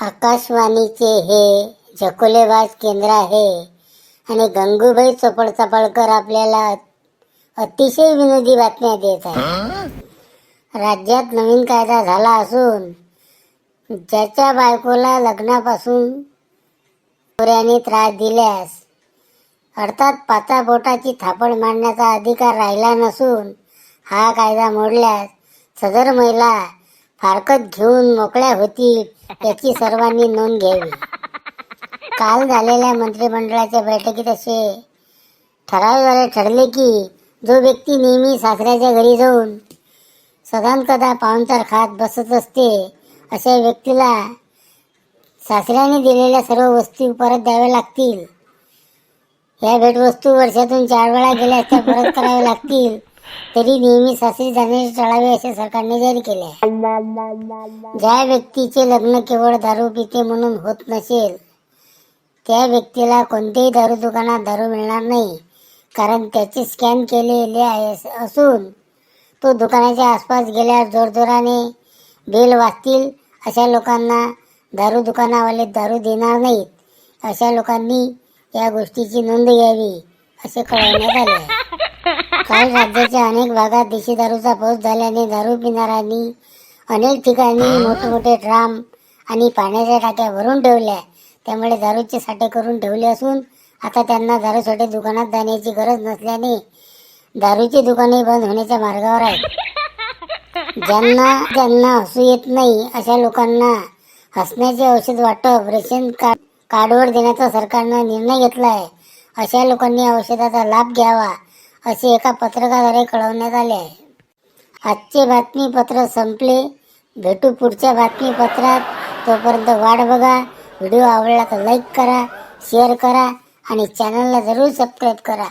आकाशवाणीचे हे झकोलेबाज केंद्र आहे. आणि गंगूबाई चोपड चपळकर आपल्याला अतिशय विनोदी बातम्या देत आहे राज्यात नवीन कायदा झाला असून ज्याच्या बायकोला लग्नापासून नवऱ्याने त्रास दिल्यास अर्थात पाचा बोटाची थापड मारण्याचा अधिकार राहिला नसून हा कायदा मोडल्यास सदर महिला फारकत घेऊन मोकळ्या होतील याची सर्वांनी नोंद घ्यावी. काल झालेल्या मंत्रिमंडळाच्या बैठकीत असे ठरावाद्वारे ठरले की जो व्यक्ती नेहमी सासऱ्याच्या घरी जाऊन सदांकदा पाहुणचार खात बसत असते अशा व्यक्तीला सासऱ्याने दिलेल्या सर्व वस्तू परत द्याव्या लागतील. या भेटवस्तू वर्षातून चार वेळा गेल्यास त्या परत कराव्या लागतील. तरी नेहमी सासरी जाण्याचे टाळावे असे सरकारने जाहीर केले आहे ज्या व्यक्तीचे लग्न केवळ दारू पिते म्हणून होत नसेल त्या व्यक्तीला कोणत्याही दारू दुकानात दारू मिळणार नाही कारण त्याचे स्कॅन केलेले आहे असून तो दुकानाच्या आसपास गेल्यावर जोरजोराने बिल वाचतील अशा लोकांना दारू दुकानावाले दारू देणार नाहीत अशा लोकांनी या गोष्टीची नोंद घ्यावी असे कळवण्यात आले आहे. काल राज्याच्या अनेक भागात देशी दारूचा पाऊस झाल्याने दारू पिणाऱ्यांनी अनेक ठिकाणी मोठमोठे ड्राम आणि पाण्याच्या टाक्या भरून ठेवल्या. त्यामुळे दारूचे साठे करून ठेवले असून आता त्यांना दारूसाठी दुकानात जाण्याची गरज नसल्याने दारूची दुकाने बंद होण्याच्या मार्गावर आहेत. ज्यांना ज्यांना हसू येत नाही अशा लोकांना हसण्याचे औषध वाटप रेशन कार्ड कार्डवर देण्याचा सरकारनं निर्णय घेतला आहे अशा लोकांनी औषधाचा लाभ घ्यावा. असे एका पत्रकाद्वारे कळवण्यात आले आहे. आजचे बातमीपत्र संपले. भेटू पुढच्या बातमीपत्रात. तोपर्यंत वाट बघा. व्हिडिओ आवडला तर लाईक करा शेअर करा आणि चॅनलला जरूर सबस्क्राईब करा.